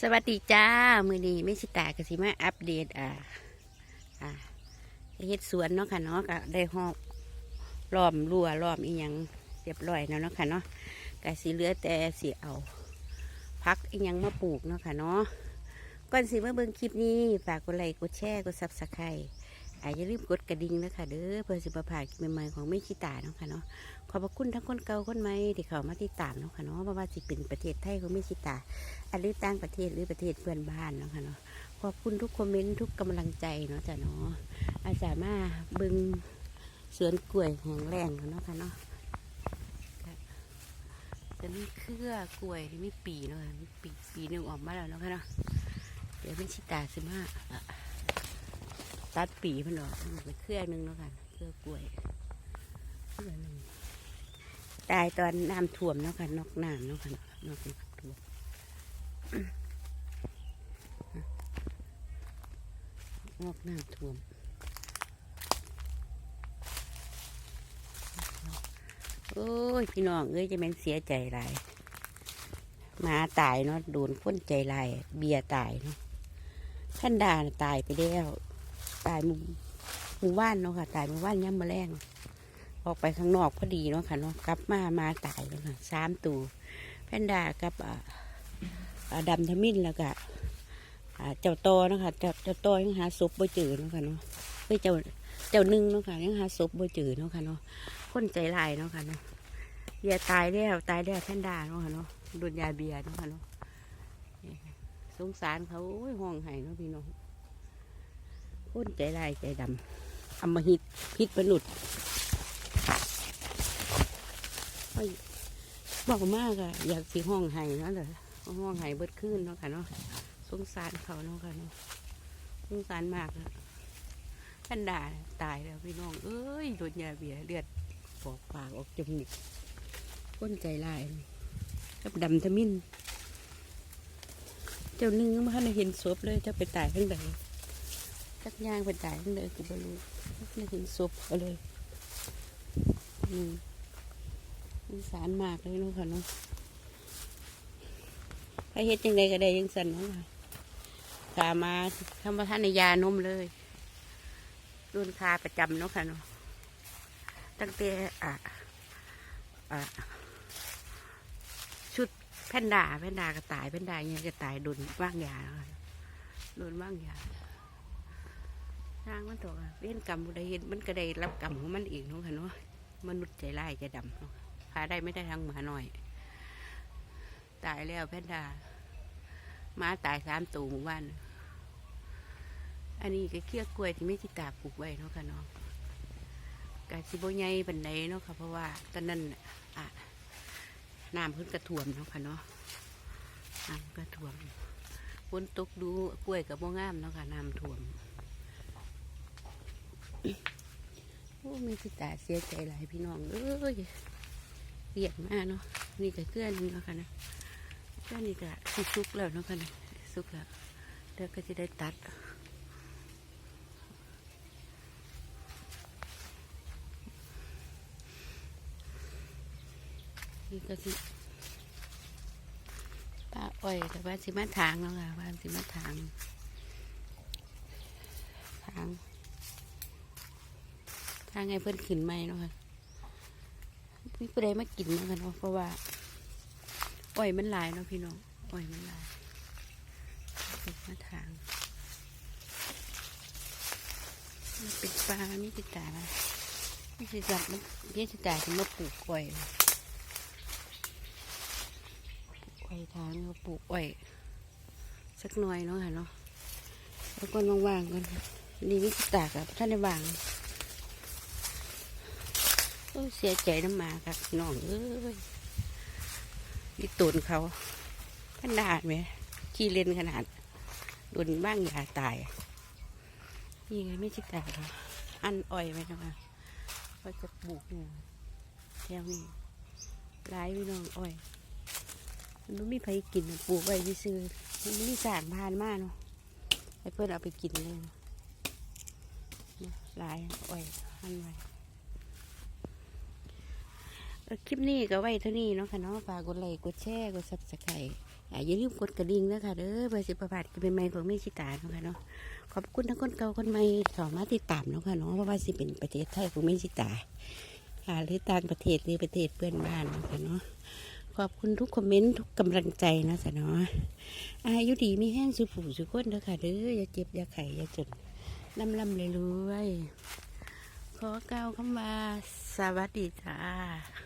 สวัสดีจ้า มือดีไม่ชิตากสิมาอัปเดตอ่าอ่าเฮ็ดสวนเนาะค่ะเนาะก็ได้หอบล้อมรั่วล้อมอีหยังเรียบร้อยแล้วเนาะค่ะเนาะก็สิเหลือแต่สิเอาพักอีหยังมาปลูกเนาะค่ะเนาะก่อนสิมาเบิ่งคลิปนี้ฝากกดไลค์กดแชร์กดซับสไครต์ อาอย่าลืมกดกระดิ่งนะคะเด้อเพื่อสิประพลาดคลิปใหม่ๆของไม่ชิตาเนาะค่ะเนาะขอบพระคุณทั้งคนเก่าคนใหม่ที่เข้ามาติดตามเนาะค่ะเนาะเพราะว่าสิเป็นประเทศไทยของไม่ชิตาอันหรือต่างประเทศหรือประเทศเพื่อนบ้านเนาะค่ะเนาะขอบคุณทุกคอมเมนต์ทุกกำลังใจเนาะจ้ะเนาะอาจารย์มาเบึงสวนกล้วยแห่งแรงเนาะค่ะเนาะจะมีเครือกล้วยที่มีปีเนาะมีปีปีหนึ่งออกมาแล้วเนาะค่ะเนาะเดี๋ยวเป็นชิตาสิมาอะ ตัดปีมันออกเป็นเครือหนึ่งเนาะค่ะเครือกล้วยเครือหนึ่งตายตอนน้ำท่วมเนาะค่ะนอกน้ำเนาะค่ะนนอกน้ำท่วมงอกน้ำท่วมโอ้ยพี่น้องเอ้ยจะเป็นเสียใจหลายมาตายเนาะโดนคนใจลายเบียตายเนาะท่านดาตายไปแล้ว ตายหมู่หมู่บ้านเนาะค่ะ ตายหมู่บ้านย่ำมาแรงออกไปข้างนอกพอดีเนาะค่ะเนาะกลับมามาตายแล้วค่ะสามตัวแพนด้ากับดำทมินแล้วก็เจ้าโตเนาะคะเจ้าเจ้าโตยังหาศพบ่เจอเนาะค่ะเนาะเฮ้ยเจ้าเจ้าหนึ่งเนาะค่ะยังหาศพบ่เจอเนาะค่ะเนาะคนใจลายเนาะค่ะเนาะเบียตายแล้วตายแล้วแพนด้าเนาะค่ะเนาะโดนยาเบียเนาะค่ะเนาะนี่ค่ะสงสารเขาโอ้ยห้องไห้เนาะพี่น้อง คนใจลายใจดำอำมหิตพิษมนุษย์โอ้ยบอกมากอะอยากสิห้องไห้เนาะเลยห้องไห้เบิดขึ้นเนาะค่ะเนาะสงสารเขาเนาะค่ะเนาะสงสารมากนะท่านด่าตายแล้วพี่น้อง เอ้ยโดนยาเบียเลือดออกปากออกจมูกก้นใจลายกับดำทมิน เจ้าหนึ่งมาได้เห็นศพเลยเจ้าไปตายทั้งใด จักย่างไปตายทั้งใดกูไม่รู้ไม่เห็นศพเขาเลยอืมสงสารมากเลยเนาะค่ะเนาะไปเฮ็ดยังไงก็ได้ยังสั่นเนาะค่ะขามาทำประทานในยานมเลยรุ่นคาประจำเนาะค่ะเนาะตั้งแต่อ่าอ่าชุดแพนด้าแพนด้าก็ตายแพนด้าเนี่ยก็ตายโดนว่างยาแล้วค่ะโดนว่างยา ทางมันตัวเวียนกรรมบุได้เห็นมันก็ได้รับกรรมของมันเองเนาะค่ะเนาะมนุษย์ใจร้ายใจดำพาได้ไม่ได้ทางหมาหน่อย ตายแล้วแพนด้าหมาตายสามตัวหมู่บ้านอันนี้ก็เคี้ยวกล้วยที่ไม่ติตาปลูกไว้เนาะค่ะเนาะกาสิบใหญ่ปันไดเนาะค่ะเพราะว่าตอนนั้นอะน้ำเพิ่นกระท่วมเนาะค่ะเนาะน้ำกระท่วมฝนตกดูกล้วยกับบ่งามเนาะค่ะน้ำท่วม โอ้ไม่ติตาเสียใจหลายพี่น้องเอ้ยเบียดมากเนาะนี่ก็เกลือนึงแล้วค่ะนะเกลือนี่ก็สิสุกแล้วเนาะค่ะนะสุกแล้วเดี๋ยวก็จะได้ตัดนี่ก็สิป้าอ้อยแต่ว่าสิมาทางแล้วค่ะว่าสิมาทางทาง ทางไงเพื่อนขึ้นไหมเนาะค่ะมีผู้ใดมากินเนาะกันเนาะเพราะว่าอ้อยมันหลายเนาะพี่น้องอ้อยมันหลายเก็บมาทางมันเป็นปลามีติตาไม่ติตามันมีติตาถึงมาปลูกอ้อยปลูกอ้อยทางนี่ก็ปลูกอ้อยสักหน่อยเนาะค่ะเนาะแล้วก็ว่างๆกันนี่มีติตากับท่านในวาง เสียใจน้ำมาครับน้องเอ้ยนี่ตูนเขาขนาดไหมขี้เล่นขนาดโดนบ้างยาตายนี่ไงไม่ใช่ตายค่อันอ้อยไหมนะคะก็จะปลูกเนี่ยแถวนี้ร้ายพี่น้องอ้อยมันไม่มีใครกินปลูกไว้ซื้อมันไม่มีสารพานมากเนาะให้เพื่อนเอาไปกินเลยนะหลายอ้อยอันไว้ คลิปนี้ก็ไว้เท่านี้เนาะค่ะเนาะฝากกดไลค์กดแชร์กดซับสไครต์อย่าลืมกดกระดิ่งนะคะเด้อเพื่อสิประพลาดกินใหม่ๆของแม่ชิตาเนาะค่ะเนาะขอบคุณทั้งคนเก่าคนใหม่สามารถติดตามเนาะค่ะเนาะเพราะว่าสิเป็นประเทศไทยของแม่ชิตาค่ะหรือต่างประเทศหรือประเทศเพื่อนบ้านเนาะค่ะเนาะขอบคุณทุกคอมเมนต์ทุกกำลังใจนะจ๊ะเนาะอายุดีมีแห้งสุผูสุก้นเด้อค่ะเด้ออย่าเจ็บอย่าไข้อย่าจนลำลำเลยรวยขอกล่าวคำว่าสวัสดีจ้า